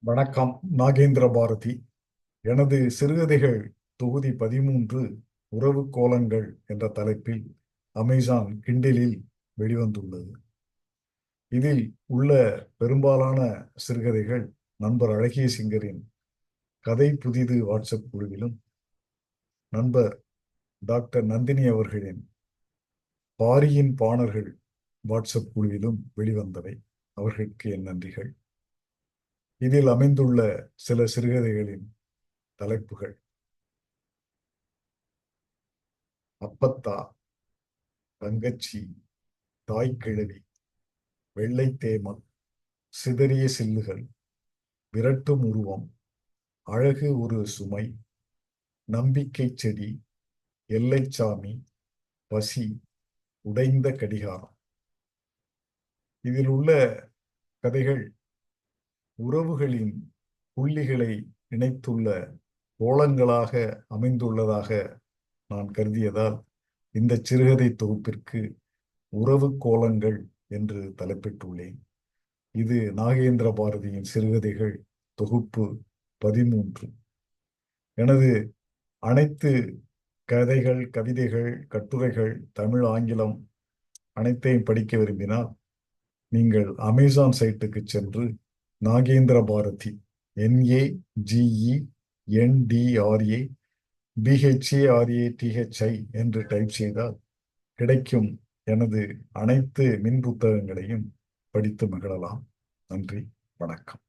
வணக்கம் நாகேந்திர பாரதி. எனது சிறுகதைகள் தொகுதி பதிமூன்று உறவு கோலங்கள் என்ற தலைப்பில் அமேசான் கிண்டிலில் வெளிவந்துள்ளது. இதில் உள்ள பெரும்பாலான சிறுகதைகள் நண்பர் அழகிய சிங்கரின் கதை புதிது வாட்ஸ்அப் குழுவிலும் நண்பர் டாக்டர் நந்தினி அவர்களின் பாரியின் பாணர்கள் வாட்ஸ்அப் குழுவிலும் வெளிவந்தவை. அவர்களுக்கு என் நன்றிகள். இதில் அமைந்துள்ள சில சிறுகதைகளின் தலைப்புகள். அப்பத்தா தங்கச்சி தாய்க்கிழவி வெள்ளை சிதறிய சில்லுகள் விரட்டும் உருவம் அழகு ஒரு சுமை நம்பிக்கை செடி எல்லைச்சாமி பசி உடைந்த கடிகாரம். இதில் உள்ள கதைகள் உறவுகளின் புள்ளிகளை இணைத்துள்ள கோலங்களாக அமைந்துள்ளதாக நான் கருதியதால் இந்த சிறுகதை தொகுப்பிற்கு உறவு கோலங்கள் என்று தலைப்பிட்டுள்ளேன். இது நாகேந்திர பாரதியின் சிறுகதைகள் தொகுப்பு பதிமூன்று. எனது அனைத்து கதைகள் கவிதைகள் கட்டுரைகள் தமிழ் ஆங்கிலம் அனைத்தையும் படிக்க விரும்பினால் நீங்கள் அமேசான் சைட்டுக்கு சென்று Nagendra Bharathi N A G E N D R A B H A R A T H I என்று டைப் செய்தால் கிடைக்கும் எனது அனைத்து மின் புத்தகங்களையும் படித்து மகிழலாம். நன்றி வணக்கம்.